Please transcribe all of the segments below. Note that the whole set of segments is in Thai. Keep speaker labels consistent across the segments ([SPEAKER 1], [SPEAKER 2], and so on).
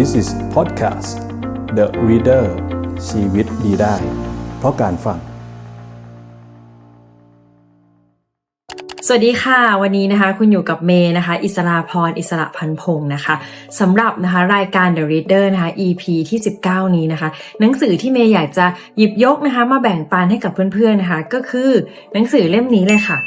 [SPEAKER 1] This is podcast The Reader ชีวิตดีได้ เพราะการฟัง
[SPEAKER 2] สวัสดีค่ะ วันนี้นะคะ คุณอยู่กับเมย์นะคะ อิสราพรอิสระพันพงศ์นะคะสำหรับนะคะรายการ The Reader นะคะ EP ที่ 19 นี้นะคะ หนังสือที่เมย์อยากจะหยิบยกนะคะ มาแบ่งปันให้กับเพื่อนๆนะคะ ก็คือหนังสือเล่มนี้เลยค่ะ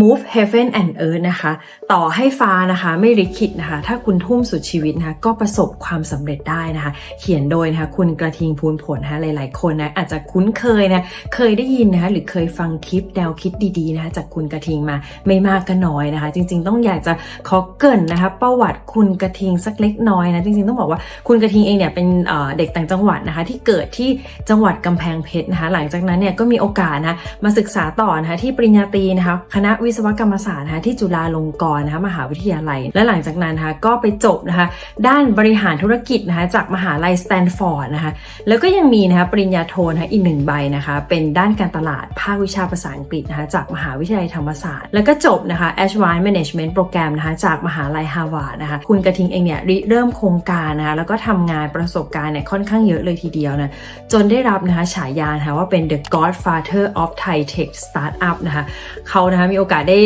[SPEAKER 2] Move Heaven and Earth นะคะ ต่อให้ฟ้านะคะไม่ริขิตนะคะ ถ้าคุณทุ่มสุดชีวิตนะคะก็ประสบความสำเร็จได้นะคะ เขียนโดยนะคะคุณกระทิงพูนผลนะคะหลาย ๆ คนนะอาจจะคุ้นเคยนะเคยได้ยินนะคะหรือเคยฟังคลิปแนวคิดดีๆนะคะจากคุณกระทิงมาไม่มากก็น้อยนะคะ จริง ๆ ต้องอยากจะขอเกินนะคะ ประวัติคุณกระทิงสักเล็กน้อยนะจริง ๆ ต้องบอกว่าคุณกระทิงเองเนี่ยเป็นเอ่อเด็กต่างจังหวัดนะคะที่เกิดที่จังหวัดกำแพงเพชรนะคะ หลังจากนั้นเนี่ยก็มีโอกาสนะมาศึกษาต่อนะคะที่ปริญญาตรีนะคะคณะวิศวกรรมศาสตร์นะคะที่จุฬาลงกรณ์นะคะมหาวิทยาลัย และหลังจากนั้นนะคะก็ไปจบนะคะด้านบริหารธุรกิจนะคะจากมหาลัยสแตนฟอร์ดนะคะแล้วก็ยังมีนะคะปริญญาโทนะคะอีกหนึ่งใบนะคะเป็นด้านการตลาดภาควิชาภาษาอังกฤษนะคะจากมหาวิทยาลัยธรรมศาสตร์ แล้วก็จบนะคะ Advanced Management Program นะคะจากมหาลัยฮาร์วาร์ดนะคะคุณกระทิงเองเนี่ยริเริ่มโครงการนะคะแล้วก็ทำงานประสบการณ์เนี่ยค่อนข้างเยอะเลยทีเดียวนะจนได้รับนะคะฉายานะคะว่าเป็น the godfather of Thai tech startup นะคะเขานะคะมีโอกาสได้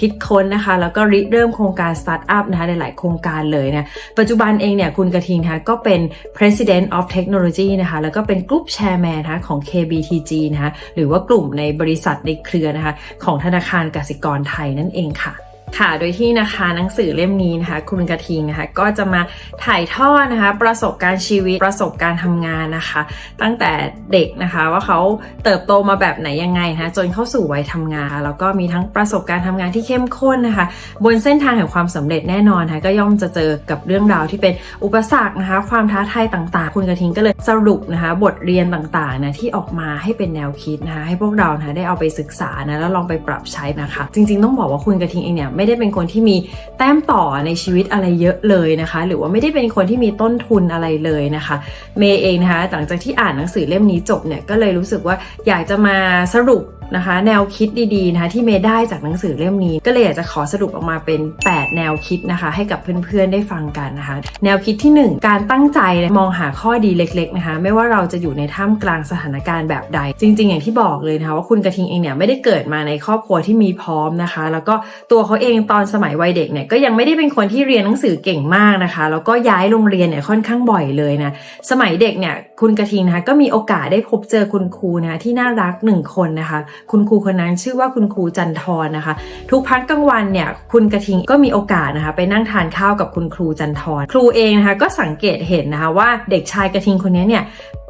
[SPEAKER 2] คิดค้นนะคะ แล้วก็ริเริ่มโครงการสตาร์ทอัพนะคะหลายๆโครงการเลยนะปัจจุบันเองเนี่ยคุณกระทิงคะก็เป็น president of technology นะคะแล้วก็เป็นกลุ่มแชร์แมนนะคะของ KBTG นะคะหรือว่ากลุ่มในบริษัทในเครือนะคะของธนาคารกสิกรไทยนั่นเองค่ะ ค่ะ โดยที่นะคะหนังสือเล่มนี้นะคะ คุณกระทิงนะคะก็จะมาถ่ายทอดนะคะ ประสบการณ์ชีวิตประสบการณ์ทำงานนะคะ ตั้งแต่เด็กนะคะว่าเขาเติบโตมาแบบไหนยังไงนะคะจนเข้าสู่วัยทำงาน แล้วก็มีทั้งประสบการณ์ทำงานที่เข้มข้นนะคะ บนเส้นทางแห่งความสำเร็จแน่นอนนะคะก็ย่อมจะเจอกับเรื่องราวที่เป็นอุปสรรคนะคะ ความท้าทายต่างๆ คุณกระทิงก็เลยสรุปนะคะ บทเรียนต่างๆนะที่ออกมาให้เป็นแนวคิดนะคะให้พวกเรานะะได้เอาไปศึกษานะแล้วลองไปปรับใช้นะคะ จริง ๆ ต้องบอกว่าคุณกระทิงเองเนี่ยไม่ได้เป็นคนที่มีแต้มต่อในชีวิตอะไรเยอะเลยนะคะ หรือว่าไม่ได้เป็นคนที่มีต้นทุนอะไรเลยนะคะ เมย์เองนะคะหลังจากที่อ่านหนังสือเล่มนี้จบเนี่ยก็เลยรู้สึกว่าอยากจะมาสรุปนะคะแนวคิดดีๆนะคะที่เมย์ได้จากหนังสือเล่มนี้ ก็เลยอยากจะขอสรุปออกมาเป็น 8 แนวคิดนะคะ ให้กับเพื่อนๆได้ฟังกันนะคะ แนวคิดที่ 1 การตั้งใจมองหาข้อดีเล็กๆนะคะไม่ว่าเราจะอยู่ในท่ามกลางสถานการณ์แบบใด จริง ๆ อย่างที่บอกเลยนะคะว่าคุณกระทิงเองเนี่ยไม่ได้เกิดมาในครอบครัวที่มีพร้อมนะคะ แล้วก็ตัวเขาเองตอนสมัยวัยเด็กเนี่ยก็ยังไม่ได้เป็นคนที่เรียนหนังสือเก่งมากนะคะ แล้วก็ย้ายโรงเรียนเนี่ยค่อนข้างบ่อยเลยนะสมัยเด็กเนี่ยคุณกระทิงนะคะก็มีโอกาสได้พบเจอคุณครูนะคะที่น่ารักหนึ่งคนนะคะ คุณครูคนนั้นชื่อว่าคุณครูจันทรนะคะ ทุกพักกลางวันเนี่ยคุณกระทิงก็มีโอกาสนะคะไปนั่งทานข้าวกับคุณครูจันทรครูเองนะคะก็สังเกตเห็นนะคะว่าเด็กชายกระทิงคนนี้เนี่ย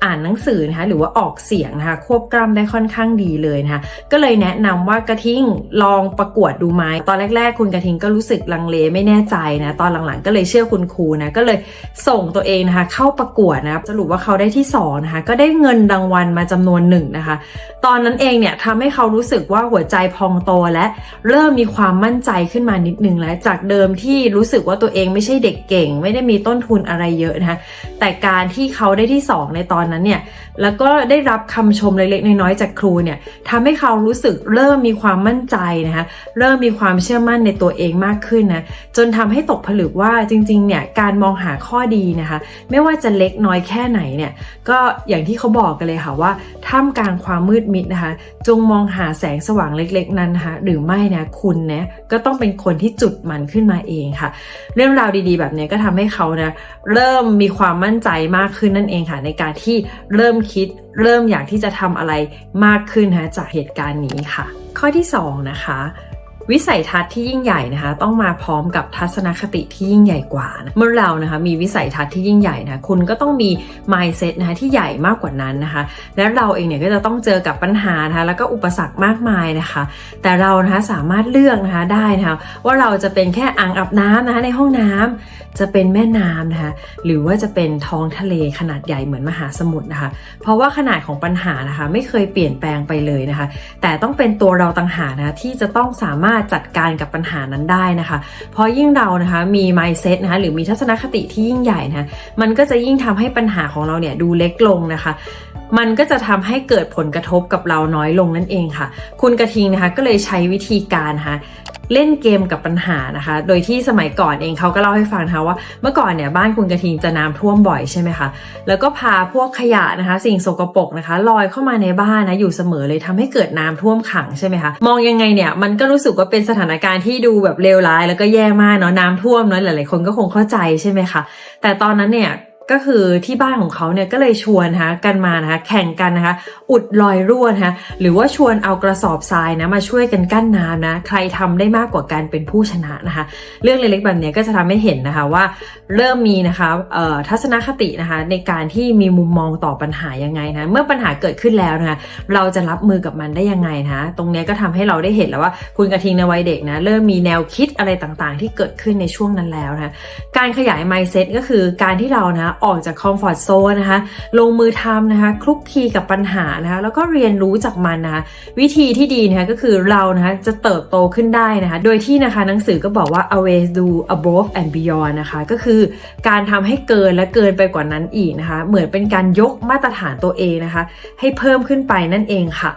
[SPEAKER 2] อ่านหนังสือนะคะหรือว่าออกเสียงนะคะควบกล้ำได้ค่อนข้างดีเลยนะคะก็เลยแนะนำว่ากระทิงลองประกวดดูไหมตอนแรกๆคุณกระทิงก็รู้สึกลังเลไม่แน่ใจนะตอนหลังๆ ก็เลยเชื่อคุณครูนะก็เลยส่งตัวเองนะคะ เข้าประกวดนะสรุปว่าเขาได้ที่สองนะคะก็ได้เงินรางวัลมาจำนวนหนึ่งนะคะ ตอนนั้นเองเนี่ยทำให้เขารู้สึกว่าหัวใจพองโตและเริ่มมีความมั่นใจขึ้นมานิดนึงแล้วจากเดิมที่รู้สึกว่าตัวเองไม่ใช่เด็กเก่ง ไม่ได้มีต้นทุนอะไรเยอะนะคะแต่การที่เขาได้ที่สองในตอนนั้นเนี่ยแล้วก็ได้รับคำชมเล็กๆน้อยๆจากครูเนี่ยทำให้เขารู้สึกเริ่มมีความมั่นใจนะคะเริ่มมีความเชื่อมั่นในตัวเองมากขึ้นนะจนทำให้ตกผลึกว่าจริงๆเนี่ยการมองหาข้อดีนะคะ ไม่ว่าจะเล็กน้อยแค่ไหนเนี่ยก็อย่างที่เขาบอกกันเลยค่ะว่าท่ามกลางความมืดมิดนะคะ จงมองหาแสงสว่างเล็กๆ นั้นนะคะหรือไม่นะคุณนะก็ต้องเป็นคนที่จุดมันขึ้นมาเองค่ะ เรื่องราวดีๆ แบบนี้ก็ทำให้เขานะเริ่มมีความมั่นใจมากขึ้นนั่นเองค่ะ ในการที่เริ่มคิดเริ่มอยากที่จะทำอะไรมากขึ้นนะคะจากเหตุการณ์นี้ค่ะ ข้อที่สองนะคะ วิสัยทัศน์ที่ยิ่งใหญ่นะคะ ต้องมาพร้อมกับทัศนคติที่ยิ่งใหญ่กว่านะเมื่อเรานะคะมีวิสัยทัศน์ที่ยิ่งใหญ่นะคุณก็ต้องมี mindset นะคะที่ใหญ่มากกว่านั้นนะคะ และเราเองเนี่ยก็จะต้องเจอกับปัญหานะคะแล้วก็อุปสรรคมากมายนะคะ แต่เรานะคะสามารถเลือกนะคะได้นะคะว่าเราจะเป็นแค่อ่างอาบน้ำนะคะในห้องน้ำจะเป็นแม่น้ำนะคะหรือว่าจะเป็นท้องทะเลขนาดใหญ่เหมือนมหาสมุทรนะคะ เพราะว่าขนาดของปัญหานะคะไม่เคยเปลี่ยนแปลงไปเลยนะคะ แต่ต้องเป็นตัวเราต่างหากนะคะที่จะต้องสามารถจัดการกับปัญหานั้นได้นะคะ เพราะยิ่งเรานะคะมี mindset นะคะหรือมีทัศนคติที่ยิ่งใหญ่นะะมันก็จะยิ่งทำให้ปัญหาของเราเนี่ยดูเล็กลงนะคะมันก็จะทำให้เกิดผลกระทบกับเราน้อยลงนั่นเองค่ะ คุณกระทิงนะคะก็เลยใช้วิธีการนะคะ เล่นเกมกับปัญหานะคะ โดยที่สมัยก่อนเองเขาก็เล่าให้ฟังนะคะว่าเมื่อก่อนเนี่ยบ้านคุณกระทิงจะน้ำท่วมบ่อยใช่ไหมคะแล้วก็พาพวกขยะนะคะ สิ่งสกปรกนะคะลอยเข้ามาในบ้านนะอยู่เสมอเลยทำให้เกิดน้ำท่วมขังใช่ไหมคะมองยังไงเนี่ยมันก็รู้สึกว่าเป็นสถานการณ์ที่ดูแบบเลวร้าย แล้วก็แย่มากเนาะน้ำท่วมเนาะหลายๆคนก็คงเข้าใจใช่ไหมคะแต่ตอนนั้นเนี่ย ก็คือที่บ้านของเขาเนี่ยก็เลยชวนนะคะกันมานะคะแข่งกันนะคะอุดรอยรั่วนะคะหรือว่าชวนเอากระสอบทรายนะมาช่วยกันกั้นน้ำนะใครทำได้มากกว่ากันเป็นผู้ชนะนะคะเรื่องเล็กๆแบบนี้ก็จะทำให้เห็นนะคะว่าเริ่มมีนะคะทัศนคตินะคะในการที่มีมุมมองต่อปัญหายังไงนะเมื่อปัญหาเกิดขึ้นแล้วนะคะเราจะรับมือกับมันได้ยังไงนะตรงนี้ก็ทำให้เราได้เห็นแล้วว่าคุณกระทิงในวัยเด็กนะเริ่มมีแนวคิดอะไรต่างๆ ที่เกิดขึ้นในช่วงนั้นแล้วนะคะการขยาย mindset ก็คือการที่เรานะออกจากคอมฟอร์ทโซนนะคะ ลงมือทำนะคะ คลุกคลีกับปัญหานะคะ แล้วก็เรียนรู้จากมันนะคะวิธีที่ดีนะคะก็คือเรานะคะจะเติบโตขึ้นได้นะคะ โดยที่นะคะหนังสือก็บอกว่า always do above and beyond นะคะ ก็คือการทำให้เกินและเกินไปกว่านั้นอีกนะคะ เหมือนเป็นการยกมาตรฐานตัวเองนะคะ ให้เพิ่มขึ้นไปนั่นเองค่ะ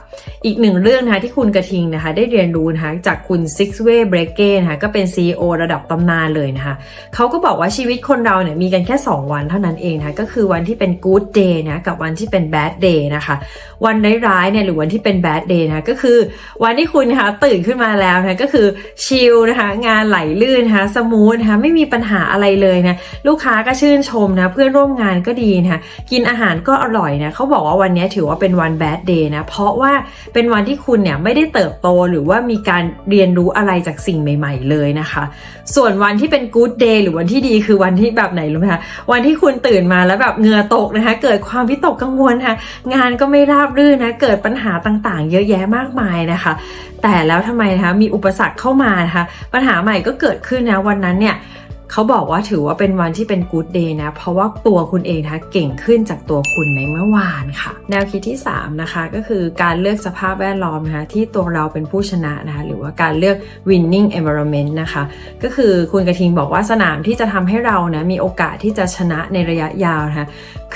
[SPEAKER 2] อีกหนึ่งเรื่องนะคะที่คุณกระทิงนะคะ ได้เรียนรู้นะคะจากคุณ Six Way b r e a k e นะคะก็เป็น CEO ระดับตำนานเลยนะคะเขาก็บอกว่าชีวิตคนเราเนี่ยมีกันแค่ 2 วันเท่านั้นเองนะก็คือวันที่เป็น good day นะกับวันที่เป็น bad day นะคะ วันร้ายๆเนี่ยหรือวันที่เป็น bad day นะคะก็คือวันที่คุณนะคะตื่นขึ้นมาแล้วนะคะก็คือชิลนะคะงานไหลลื่นนะคะสมูทนะคะไม่มีปัญหาอะไรเลยนะลูกค้าก็ชื่นชมนะเพื่อนร่วมงานก็ดีนะคะกินอาหารก็อร่อยนะเขาบอกว่าวันนี้ถือว่าเป็นวัน bad day นะเพราะว่าเป็นวันที่คุณเนี่ยไม่ได้เติบโตหรือว่ามีการเรียนรู้อะไรจากสิ่งใหม่ ๆ เลยนะคะ ส่วนวันที่เป็น good day หรือวันที่ดีคือวันที่แบบไหนรู้ไหมคะวันที่คุณตื่นมาแล้วแบบเหงื่อตกนะคะ เกิดความวิตกกังวลค่ะ งานก็ไม่ราบรื่นนะ เกิดปัญหาต่างๆ เยอะแยะมากมายนะคะ แต่แล้วทำไมนะคะมีอุปสรรคเข้ามานะคะ ปัญหาใหม่ก็เกิดขึ้นนะวันนั้นเนี่ย เขาบอกว่าถือว่าเป็นวันที่เป็นกู๊ดเดย์นะ เพราะว่าตัวคุณเองนะเก่งขึ้นจากตัวคุณในเมื่อวานค่ะ แนวคิดที่ 3 นะคะก็คือการเลือกสภาพแวดล้อมนะคะที่ตัวเราเป็นผู้ชนะนะคะหรือว่าการเลือก winning environment นะคะ ก็คือคุณกระทิงบอกว่าสนามที่จะทำให้เรานะมีโอกาสที่จะชนะในระยะยาวนะคะ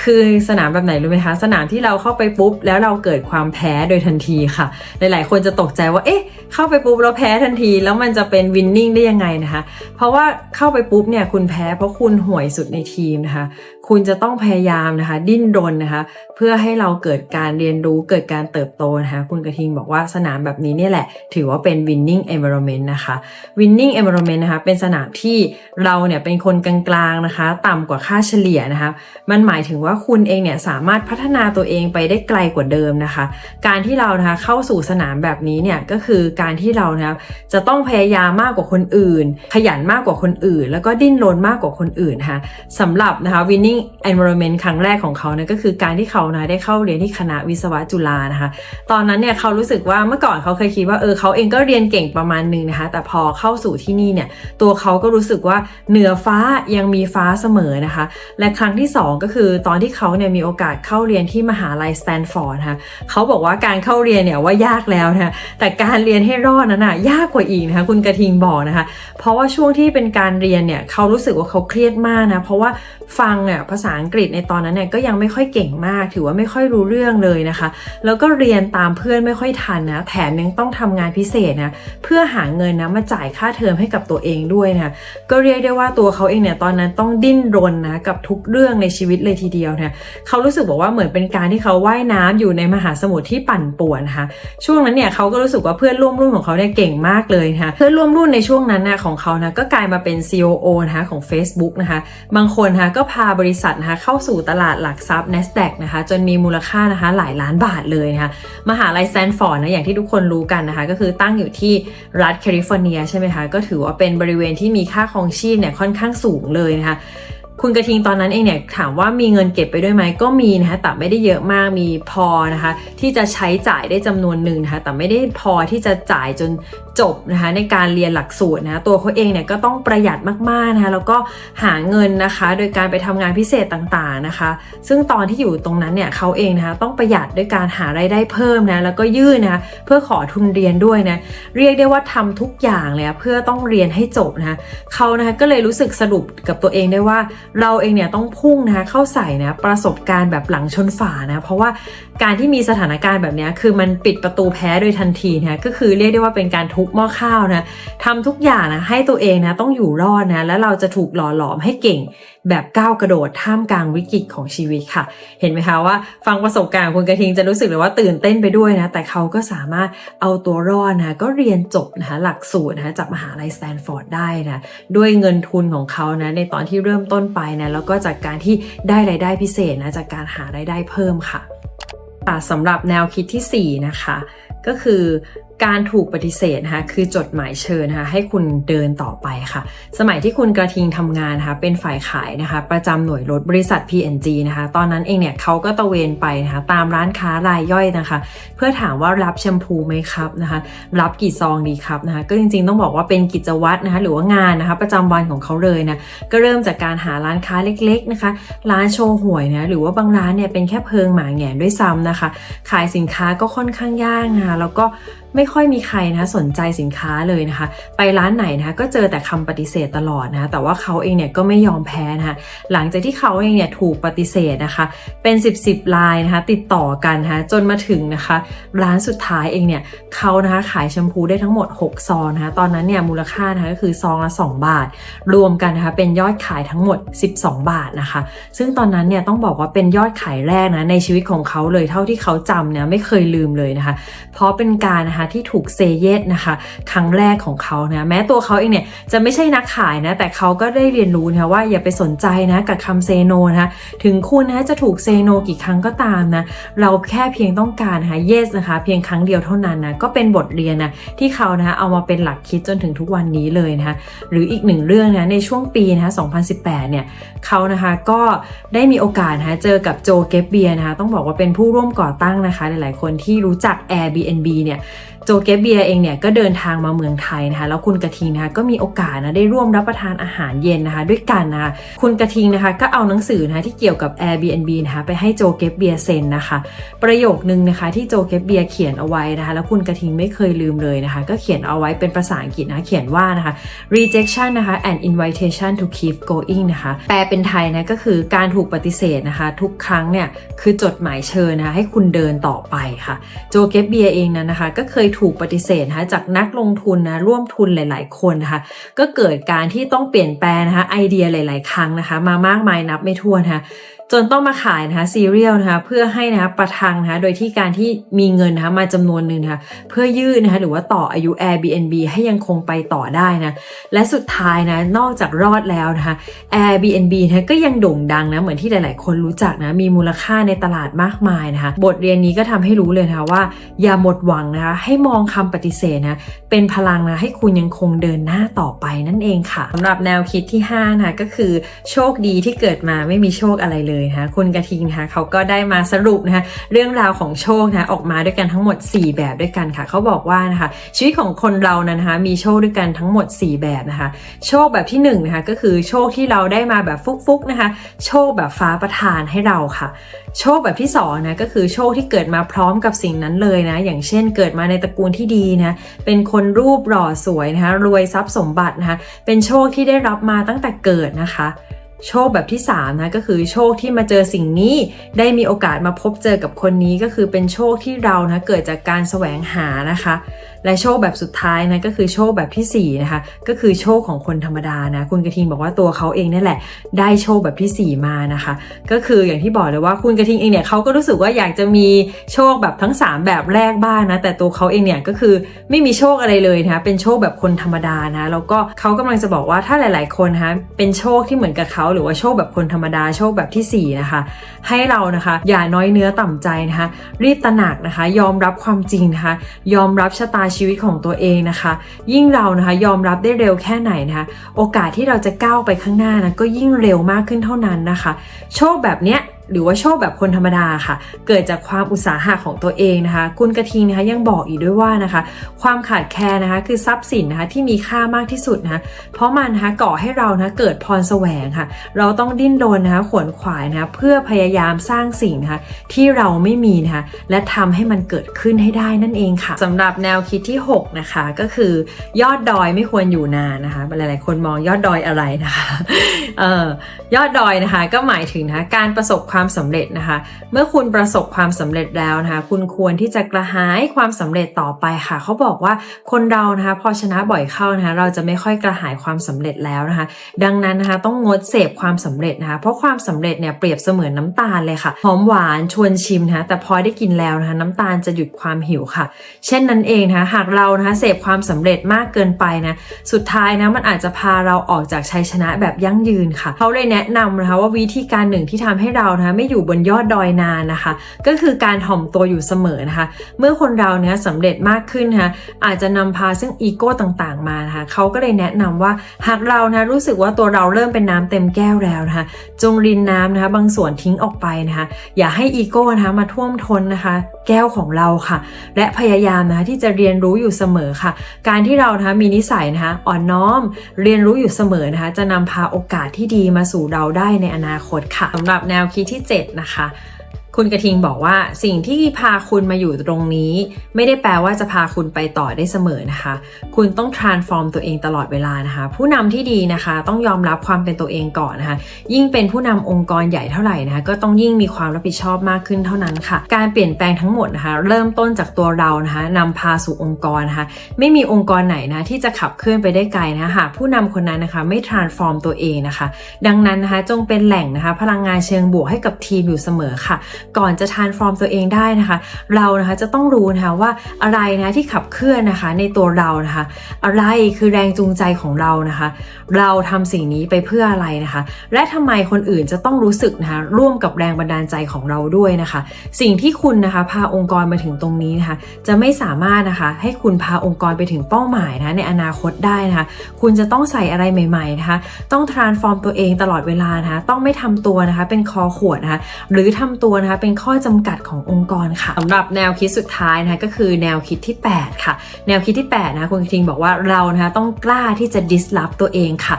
[SPEAKER 2] คือสนามแบบไหนรู้ไหมคะ สนามที่เราเข้าไปปุ๊บ แล้วเราเกิดความแพ้โดยทันทีค่ะ หลายๆ คนจะตกใจว่า เอ๊ะ เข้าไปปุ๊บแล้วแพ้ทันที แล้วมันจะเป็นวินนิ่งได้ยังไงนะคะ เพราะว่าเข้าไปปุ๊บเนี่ยคุณแพ้เพราะคุณห่วยสุดในทีมนะคะ คุณจะต้องพยายามนะคะ ดิ้นรนนะคะ เพื่อให้เราเกิดการเรียนรู้เกิดการเติบโตนะคะ คุณกระทิงบอกว่าสนามแบบนี้เนี่ยแหละ ถือว่าเป็น winning environment นะคะ winning environment นะคะ เป็นสนามที่เราเนี่ยเป็นคนกลางๆนะคะ ต่ำกว่าค่าเฉลี่ยนะคะ มันหมายถึงว่าว่าคุณเองเนี่ยสามารถพัฒนาตัวเองไปได้ไกลกว่าเดิมนะคะ การที่เรานะคะเข้าสู่สนามแบบนี้เนี่ยก็คือการที่เรานะคะจะต้องพยายามมากกว่าคนอื่น ขยันมากกว่าคนอื่น แล้วก็ดิ้นรนมากกว่าคนอื่นนะคะสำหรับนะคะ winning environment ครั้งแรกของเขานะก็คือการที่เขานะได้เข้าเรียนที่คณะวิศวะจุฬานะคะ ตอนนั้นเนี่ยเขารู้สึกว่าเมื่อก่อนเขาเคยคิดว่าเออเขาเองก็เรียนเก่งประมาณนึงนะคะ แต่พอเข้าสู่ที่นี่เนี่ยตัวเขาก็รู้สึกว่าเหนือฟ้ายังมีฟ้าเสมอนะคะ และครั้งที่ 2 ก็คือตอนที่เขาเนี่ยมีโอกาสเข้าเรียนที่มหาลัยสแตนฟอร์ดนะคะเขาบอกว่าการเข้าเรียนเนี่ยว่ายากแล้วนะแต่การเรียนให้รอดนั้นน่ะยากกว่าอีกนะคะคุณกระทิงบอกนะคะ เพราะว่าช่วงที่เป็นการเรียนเนี่ยเขารู้สึกว่าเขาเครียดมากนะเพราะว่าฟังเนี่ยภาษาอังกฤษในตอนนั้นเนี่ยก็ยังไม่ค่อยเก่งมาก ถือว่าไม่ค่อยรู้เรื่องเลยนะคะ แล้วก็เรียนตามเพื่อนไม่ค่อยทันนะแถมยังต้องทำงานพิเศษนะเพื่อหาเงินนะมาจ่ายค่าเทอมให้กับตัวเองด้วยนะก็เรียกได้ว่าตัวเขาเองเนี่ยตอนนั้นต้องดิ้นรนนะกับทุกเรื่องในชีวิตเลยทีเดียวนะเขารู้สึกบอกว่าเหมือนเป็นการที่เขาว่ายน้ำอยู่ในมหาสมุทรที่ปั่นป่วนนะคะช่วงนั้นเนี่ยเขาก็รู้สึกว่าเพื่อนร่วมรุ่นของเขาเนี่ยเก่งมากเลยนะคะเพื่อนร่วมรุ่นในช่วงนั้นนะของเขานะก็กลายมาเป็น COO นะคะของ Facebook นะคะบางคนนะคะก็พาบริษัทนะคะเข้าสู่ตลาดหลักทรัพย์ NASDAQ นะคะจนมีมูลค่านะคะหลายล้านบาทเลยนะคะมหาลัยแซนฟอร์ดนะอย่างที่ทุกคนรู้กันนะคะก็คือตั้งอยู่ที่รัฐแคลิฟอร์เนียใช่ไหมคะก็ถือว่าเป็นบริเวณที่มีค่าครองชีพเนี่ยค่อนข้างสูงเลยนะคะ คุณกระทิงตอนนั้นเองเนี่ยถามว่ามีเงินเก็บไปด้วยไหมก็มีนะคะแต่ไม่ได้เยอะมากมีพอนะคะ ที่จะใช้จ่ายได้จำนวนหนึ่งนะคะแต่ไม่ได้พอที่จะจ่ายจน จบนะคะในการเรียนหลักสูตรนะคะตัวเขาเองเนี่ยก็ต้องประหยัดมากๆนะคะแล้วก็หาเงินนะคะ โดยการไปทำงานพิเศษต่างๆนะคะ ซึ่งตอนที่อยู่ตรงนั้นเนี่ยเขาเองนะคะต้องประหยัดด้วยการหารายได้เพิ่มนะแล้วก็ยื่นนะคะเพื่อขอทุนเรียนด้วยนะเรียกได้ว่าทำทุกอย่างเลยเพื่อต้องเรียนให้จบนะคะเขานะคะก็เลยรู้สึกสรุปกับตัวเองได้ว่า เราเองเนี่ยต้องพุ่งนะคะเข้าใส่นะประสบการณ์แบบหลังชนฝานะเพราะว่าการที่มีสถานการณ์แบบนี้คือมันปิดประตูแพ้โดยทันทีนะคะก็คือเรียกได้ว่าเป็นการทุบกหม้อข้าวนะทำทุกอย่างนะให้ตัวเองนะต้องอยู่รอดนะแล้วเราจะถูกหล่อหลอมให้เก่งแบบก้าวกระโดดท่ามกลางวิกฤตของชีวิตค่ะ เห็นไหมคะว่า ฟังประสบการณ์คุณกระทิงจะรู้สึกเลยว่าตื่นเต้นไปด้วยนะ แต่เขาก็สามารถเอาตัวรอดนะก็เรียนจบนะคะหลักสูตรนะคะจากมหาลัยสแตนฟอร์ดได้นะด้วยเงินทุนของเขานะในตอนที่เริ่มต้นไปนะแล้วก็จากการที่ได้รายได้พิเศษนะจากการหารายได้เพิ่มค่ะค่ะสำหรับแนวคิดที่ 4 นะคะ ก็คือ การถูกปฏิเสธนะคะคือจดหมายเชิญนะคะให้คุณเดินต่อไปค่ะ สมัยที่คุณกระทิงทำงานนะคะเป็นฝ่ายขายนะคะ ประจำหน่วยรถบริษัท PNG นะคะ ตอนนั้นเองเนี่ยเขาก็ตะเวนไปนะคะตามร้านค้ารายย่อยนะคะ เพื่อถามว่ารับแชมพูไหมครับนะคะ รับกี่ซองดีครับนะคะ ก็จริงๆต้องบอกว่าเป็นกิจวัตรนะคะ หรือว่างานนะคะ ประจำวันของเขาเลยนะก็เริ่มจากการหาร้านค้าเล็ก ๆนะคะ ร้านโชว์หวยนะหรือว่าบางร้านเนี่ยเป็นแค่เพิงหมาแงนด้วยซ้ำนะคะ ขายสินค้าก็ค่อนข้างยากนะคะแล้วก็ ไม่ค่อยมีใครนะสนใจสินค้าเลยนะคะ ไปร้านไหนนะคะก็เจอแต่คำปฏิเสธตลอดนะะแต่ว่าเขาเองเนี่ยก็ไม่ยอมแพ้นะคะหลังจากที่เขาเองเนี่ยถูกปฏิเสธนะคะ เป็น 10บสลายนะคะติดต่อกันนะคะจนมาถึงนะคะ ร้านสุดท้ายเองเนี่ยเขานะคะขายแชมพูได้ทั้งหมด 6 ซองนะคะตอนนั้นเนี่ยมูลค่านะคะก็คือซองละ 2 บาท รวมกันนะคะเป็นยอดขายทั้งหมด 12 บาทนะคะ ซึ่งตอนนั้นเนี่ยต้องบอกว่าเป็นยอดขายแรกนะในชีวิตของเขาเลยเท่าที่เขาจำเนี่ยไม่เคยลืมเลยนะคะ เพราะเป็นการนะคะที่ถูกเซเยสนะคะครั้งแรกของเขานะแม้ตัวเขาเองเนี่ยจะไม่ใช่นักขายนะแต่เขาก็ได้เรียนรู้นะว่าอย่าไปสนใจนะกับคำเซโนนะถึงคุณนะจะถูกเซโนกี่ครั้งก็ตามนะเราแค่เพียงต้องการนะคะเยสนะคะเพียงครั้งเดียวเท่านั้นนะก็เป็นบทเรียนนะที่เขานะเอามาเป็นหลักคิดจนถึงทุกวันนี้เลยนะคะหรืออีกหนึ่งเรื่องนะในช่วงปีนะคะ2018เนี่ยเขานะคะก็ได้มีโอกาสนะคะเจอกับโจเกเบียนะคะต้องบอกว่าเป็นผู้ร่วมก่อตั้งนะคะหลายๆคนที่รู้จัก Airbnb เนี่ยโจเกบเบียเองเนี่ยก็เดินทางมาเมืองไทยนะคะแล้วคุณกระทิงนะคะก็มีโอกาสนะได้ร่วมรับประทานอาหารเย็นนะคะด้วยกันนะคะคุณกระทิงนะคะก็เอาหนังสือนะคะที่เกี่ยวกับ Airbnb นะคะไปให้โจเกบเบียเซ็นนะคะประโยคนึงนะคะที่โจเกบเบียเขียนเอาไว้นะคะแล้วคุณกระทิงไม่เคยลืมเลยนะคะก็เขียนเอาไว้เป็นภาษาอังกฤษนะะเขียนว่านะคะ rejection นะคะ and invitation to keep going นะคะแปลเป็นไทยนะก็คือการถูกปฏิเสธนะคะทุกครั้งเนี่ยคือจดหมายเชิญนะคะให้คุณเดินต่อไปค่ะโจเกบเบียเองนั้นนะคะก็เคยถูกปฏิเสธนะคะจากนักลงทุนนะร่วมทุนหลาย ๆ คนนะคะก็เกิดการที่ต้องเปลี่ยนแปลงนะคะไอเดียหลาย ๆ ครั้งนะคะ มามากมายนับไม่ถ้วนนะคะ จนต้องมาขายนะคะซีเรียลนะคะเพื่อให้นะคะประทังนะคะโดยที่การที่มีเงินนะคะมาจำนวนหนึ่งนะคะเพื่อยืดนะคะหรือว่าต่ออายุ Airbnb ให้ยังคงไปต่อได้นะและสุดท้ายนะนอกจากรอดแล้วนะคะ Airbnb นะะก็ยังโด่งดังนะเหมือนที่หลาย ๆ คนรู้จักนะมีมูลค่าในตลาดมากมายนะคะบทเรียนนี้ก็ทำให้รู้เลยนะคะว่า อย่าหมดหวังนะคะให้มองคำปฏิเสธนะเป็นพลังนะให้คุณยังคงเดินหน้าต่อไปนั่นเองค่ะสำหรับแนวคิดที่5นะะก็คือโชคดีที่เกิดมาไม่มีโชคอะไรเลยนะคะคุณกระทิงนะคะเขาก็ได้มาสรุปนะคะเรื่องราวของโชคนะะออกมาด้วยกันทั้งหมด 4 แบบด้วยกันค่ะเขาบอกว่านะคะชีวิตของคนเรานั้นนะคะมีโชคด้วยกันทั้งหมด 4 แบบนะคะโชคแบบที่1นงนะคะก็คือโชคที่เราได้มาแบบฟุกๆนะคะโชคแบบฟ้าประทานให้เราค่ะ โชคแบบที่2นะก็คือโชคที่เกิดมาพร้อมกับสิ่งนั้นเลยนะอย่างเช่นเกิดมาในตระกูลที่ดีนะเป็นคนรูปหล่อสวยนะคะรวยทรัพย์สมบัตินะคะเป็นโชคที่ได้รับมาตั้งแต่เกิดนะคะ โชคแบบที่3นะก็คือโชคที่มาเจอสิ่งนี้ได้มีโอกาสมาพบเจอกับคนนี้ก็คือเป็นโชคที่เรานะเกิดจากการแสวงหานะคะ และโชคแบบสุดท้ายนะก็คือโชคแบบทีสี่ 4 นะคะ ก็คือโชคของคนธรรมดานะ คุณกระทิงบอกว่าตัวเขาเองนี่แหละ ได้โชคแบบที่ 4 มานะคะ ก็คืออย่างที่บอกเลยว่าคุณกระทิงเองเนี่ยเขาก็รู้สึกว่าอยากจะมีโชคแบบทั้ง 3 แบบแรกบ้างนะ แต่ตัวเขาเองเนี่ยก็คือไม่มีโชคอะไรเลยนะคะเป็นโชคแบบคนธรรมดานะแล้วก็เขากำลังจะบอกว่าถ้าหลาย ๆ คนนะคะเป็นโชคที่เหมือนกับเขาหรือว่าโชคแบบคนธรรมดาโชคแบบทีสี่4นะคะให้เรานะคะอย่าน้อยเนื้อต่ำใจนะคะรีบตระหนักนะคะ ยอมรับความจริงนะคะยอมรับชะตาชีวิตของตัวเองนะคะ ยิ่งเรานะคะยอมรับได้เร็วแค่ไหนนะคะ โอกาสที่เราจะก้าวไปข้างหน้านะก็ยิ่งเร็วมากขึ้นเท่านั้นนะคะ โชคแบบเนี้ย หรือว่าโชคแบบคนธรรมดาค่ะ เกิดจากความอุตสาหะของตัวเองนะคะ คุณกระทิงนะคะยังบอกอีกด้วยว่านะคะ ความขาดแคลนนะคะคือทรัพย์สินนะคะที่มีค่ามากที่สุดนะคะเพราะมันนะคะก่อให้เรานะเกิดพรแสวงค่ะ เราต้องดิ้นรนนะคะขวนขวายนะคะเพื่อพยายามสร้างสิ่งนะคะที่เราไม่มีนะคะและทำให้มันเกิดขึ้นให้ได้นั่นเองค่ะสำหรับแนวคิดที่ 6 นะคะ ก็คือยอดดอยไม่ควรอยู่นานนะคะหลายๆคนมองยอดดอยอะไรนะคะเออยอดดอยนะคะก็หมายถึงนะคะการประสบความความสำเร็จนะคะ เมื่อคุณประสบความสำเร็จแล้วนะคะ คุณควรที่จะกระหายความสำเร็จต่อไปค่ะ เขาบอกว่าคนเรานะคะ พอชนะบ่อยเข้านะคะ เราจะไม่ค่อยกระหายความสำเร็จแล้วนะคะ ดังนั้นนะคะ ต้องงดเสพความสำเร็จนะคะ เพราะความสำเร็จเนี่ยเปรียบเสมือนน้ำตาลเลยค่ะหอมหวานชวนชิมนะคะ แต่พอได้กินแล้วนะคะ น้ำตาลจะหยุดความหิวค่ะ เช่นนั้นเองนะคะหากเรานะคะเสพความสำเร็จมากเกินไปนะสุดท้ายนะมันอาจจะพาเราออกจากชัยชนะแบบยั่งยืนค่ะ เขาเลยแนะนำนะคะว่าวิธีการหนึ่งที่ทำให้เรานะคะไม่อยู่บนยอดดอยนานนะคะ ก็คือการถ่อมตัวอยู่เสมอนะคะ เมื่อคนเราเนี่ยสำเร็จมากขึ้นนะคะอาจจะนำพาซึ่งอีโก้ต่างๆมานะคะเขาก็เลยแนะนำว่าหากเรานะรู้สึกว่าตัวเราเริ่มเป็นน้ำเต็มแก้วแล้วนะคะ จงรินน้ำนะคะบางส่วนทิ้งออกไปนะคะ อย่าให้อีโก้นะคะมาท่วมท้นนะคะแก้วของเราค่ะ และพยายามนะคะที่จะเรียนรู้อยู่เสมอค่ะ การที่เรานะคะมีนิสัยนะคะอ่อนน้อมเรียนรู้อยู่เสมอนะคะ จะนำพาโอกาสที่ดีมาสู่เราได้ในอนาคตค่ะสำหรับแนวคิดที่7 นะคะ คุณกระทิงบอกว่าสิ่งที่พาคุณมาอยู่ตรงนี้ ไม่ได้แปลว่าจะพาคุณไปต่อได้เสมอนะคะ คุณต้อง transform ตัวเองตลอดเวลานะคะ ผู้นำที่ดีนะคะ ต้องยอมรับความเป็นตัวเองก่อนนะคะ ยิ่งเป็นผู้นำองค์กรใหญ่เท่าไหร่นะคะ ก็ต้องยิ่งมีความรับผิดชอบมากขึ้นเท่านั้นค่ะ การเปลี่ยนแปลงทั้งหมดนะคะ เริ่มต้นจากตัวเรานะคะนำพาสู่องค์กรนะคะ ไม่มีองค์กรไหนนะที่จะขับเคลื่อนไปได้ไกลนะคะหากผู้นำคนนั้นนะคะไม่ transform ตัวเองนะคะ ดังนั้นนะคะจงเป็นแหล่งนะคะ พลังงานเชิงบวกให้กับทีมอยู่เสมอค่ะก่อนจะ transform ตัวเองได้นะคะ เรานะคะจะต้องรู้นะคะว่าอะไรนะที่ขับเคลื่อนนะคะในตัวเรานะคะ อะไรคือแรงจูงใจของเรานะคะ เราทำสิ่งนี้ไปเพื่ออะไรนะคะ และทำไมคนอื่นจะต้องรู้สึกนะคะร่วมกับแรงบันดาลใจของเราด้วยนะคะ สิ่งที่คุณนะคะพาองค์กรมาถึงตรงนี้นะคะ จะไม่สามารถนะคะ ให้คุณพาองค์กรไปถึงเป้าหมายนะคะในอนาคตได้นะคะ คุณจะต้องใส่อะไรใหม่ๆนะคะ ต้อง transform ตัวเองตลอดเวลานะคะ ต้องไม่ทำตัวนะคะ เป็นคอขวดนะคะ หรือทำตัวนะคะเป็นข้อจำกัดขององค์กรค่ะสำหรับแนวคิดสุดท้ายนะคะก็คือแนวคิดที่ 8 ค่ะ แนวคิดที่8นะคะคุณกระทิงบอกว่าเรานะคะต้องกล้าที่จะ disrupt ตัวเองค่ะ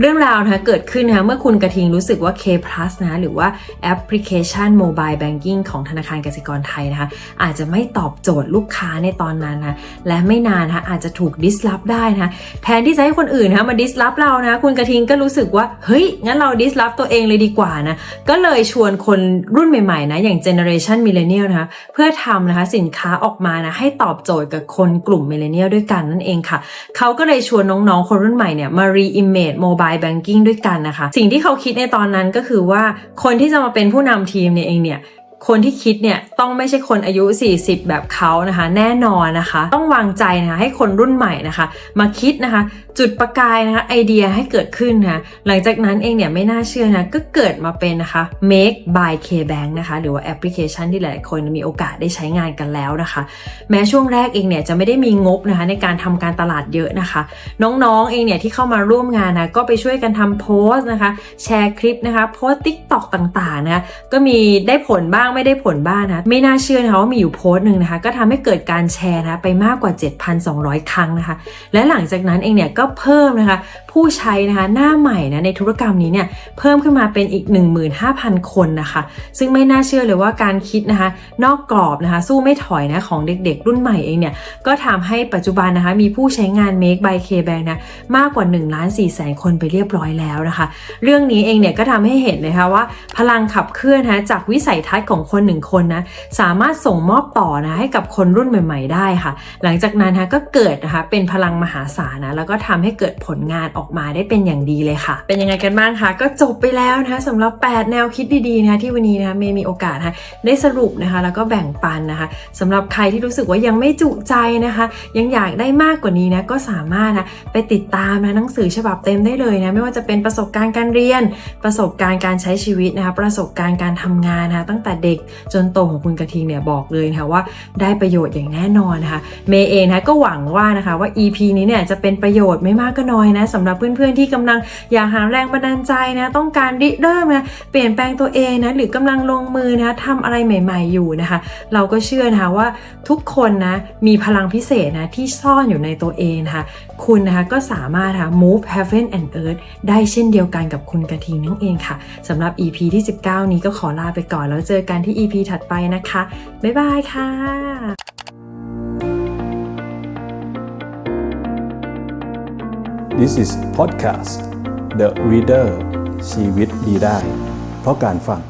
[SPEAKER 2] เรื่องราวนะคะเกิดขึ้นนะคะเมื่อคุณกระทิงรู้สึกว่า K Plus นะหรือว่าแอปพลิเคชัน Mobile Banking ของธนาคารกสิกรไทยนะคะ อาจจะไม่ตอบโจทย์ลูกค้าในตอนนั้นนะและไม่นานนะคะอาจจะถูก disrupt ได้นะคะแทนที่จะให้คนอื่นนะคะมา disrupt เรานะคุณกระทิงก็รู้สึกว่า เฮ้ย งั้นเรา disrupt ตัวเองเลยดีกว่านะ ก็เลยชวนคนรุ่นใหม่ๆนะอย่างเจเนอเรชันมิเลเนียลนะคะเพื่อทำนะคะสินค้าออกมานะให้ตอบโจทย์กับคนกลุ่มมิเลเนียลด้วยกันนั่นเองค่ะ เขาก็เลยชวนน้องๆ คนรุ่นใหม่เนี่ยมา re-image mobile banking ด้วยกันนะคะ สิ่งที่เขาคิดในตอนนั้นก็คือว่าคนที่จะมาเป็นผู้นำทีมเนี่ยเองเนี่ย คนที่คิดเนี่ยต้องไม่ใช่คนอายุ 40 แบบเขานะคะ แน่นอนนะคะ ต้องวางใจนะคะให้คนรุ่นใหม่นะคะ มาคิดนะคะ จุดประกายนะคะไอเดียให้เกิดขึ้นนะะหลังจากนั้นเองเนี่ยไม่น่าเชื่อนะก็เกิดมาเป็นนะคะ Make by KBank นะคะ หรือว่าแอปพลิเคชันที่หลายคนมีโอกาสได้ใช้งานกันแล้วนะคะ แม้ช่วงแรกเองเนี่ยจะไม่ได้มีงบนะคะในการทำการตลาดเยอะนะคะ น้องๆเองเนี่ยที่เข้ามาร่วมงานนะก็ไปช่วยกันทำโพสต์นะคะ แชร์คลิปนะคะโพสติ๊กตอกต่างๆนะคะก็มีได้ผลบ้างไม่ได้ผลบ้างนะไม่น่าเชื่อนะคะว่ามีอยู่โพสต์หนึ่งนะคะ ก็ทำให้เกิดการแชร์นะไปมากกว่า 7,200 ครั้งนะคะ และหลังจากนั้นเองเนี่ยก็เพิ่มนะคะ ผู้ใช้นะคะหน้าใหม่นะในธุรกรรมนี้เนี่ยเพิ่มขึ้นมาเป็นอีก 15,000 คนนะคะ ซึ่งไม่น่าเชื่อเลยว่าการคิดนะคะ นอกกรอบนะคะ สู้ไม่ถอยนะของเด็กๆ รุ่นใหม่เองเนี่ยก็ทำให้ปัจจุบันนะคะมีผู้ใช้งาน Make by KBank นะมากกว่า1ล้าน4แสนคนไปเรียบร้อยแล้วนะคะ เรื่องนี้เองเนี่ยก็ทำให้เห็นนะคะว่าพลังขับเคลื่อนนะจากวิสัยทัศน์ของคนหนึ่งคนนะสามารถส่งมอบต่อนะให้กับคนรุ่นใหม่ ๆ ได้ค่ะ หลังจากนั้นนะคะก็เกิดนะคะเป็นพลังมหาศาลนะแล้วก็ทำให้เกิดผลงานออกมาได้เป็นอย่างดีเลยค่ะ เป็นยังไงกันบ้างคะก็จบไปแล้วนะคะสำหรับ 8 แนวคิดดีๆนะคะที่วันนี้นะคะเมย์มีโอกาสนะได้สรุปนะคะแล้วก็แบ่งปันนะคะสำหรับใครที่รู้สึกว่ายังไม่จุใจนะคะ ยังอยากได้มากกว่านี้นะก็สามารถนะไปติดตามนะหนังสือฉบับเต็มได้เลยนะไม่ว่าจะเป็นประสบการณ์การเรียน ประสบการณ์การใช้ชีวิตนะคะประสบการณ์การทำงานนะคะตั้งแต่เด็กจนโตของคุณกระทิงเนี่ยบอกเลยนะคะว่าได้ประโยชน์อย่างแน่นอนนะคะเมย์เองนะคะก็หวังว่านะคะว่า EP นี้เนี่ยจะเป็นประโยชน์ไม่มากก็น้อยนะสำหรับเพื่อนๆที่กำลังอยากหาแรงบันดาลใจนะต้องการริเริ่มนะเปลี่ยนแปลงตัวเองนะหรือกำลังลงมือนะทำอะไรใหม่ ๆอยู่นะคะ เราก็เชื่อนะคะว่าทุกคนนะมีพลังพิเศษนะที่ซ่อนอยู่ในตัวเองนะคะคุณนะคะก็สามารถนะคะ move heaven and earth ได้เช่นเดียวกันกับคุณกระทิงนั่นเองค่ะสำหรับ EP ที่ 19 นี้ก็ขอลาไปก่อนแล้วเจอกันกันที่ EP ถัดไปนะคะ บ๊ายบายค่ะ
[SPEAKER 1] This is podcast The Reader ชีวิตดีได้ เพราะการฟัง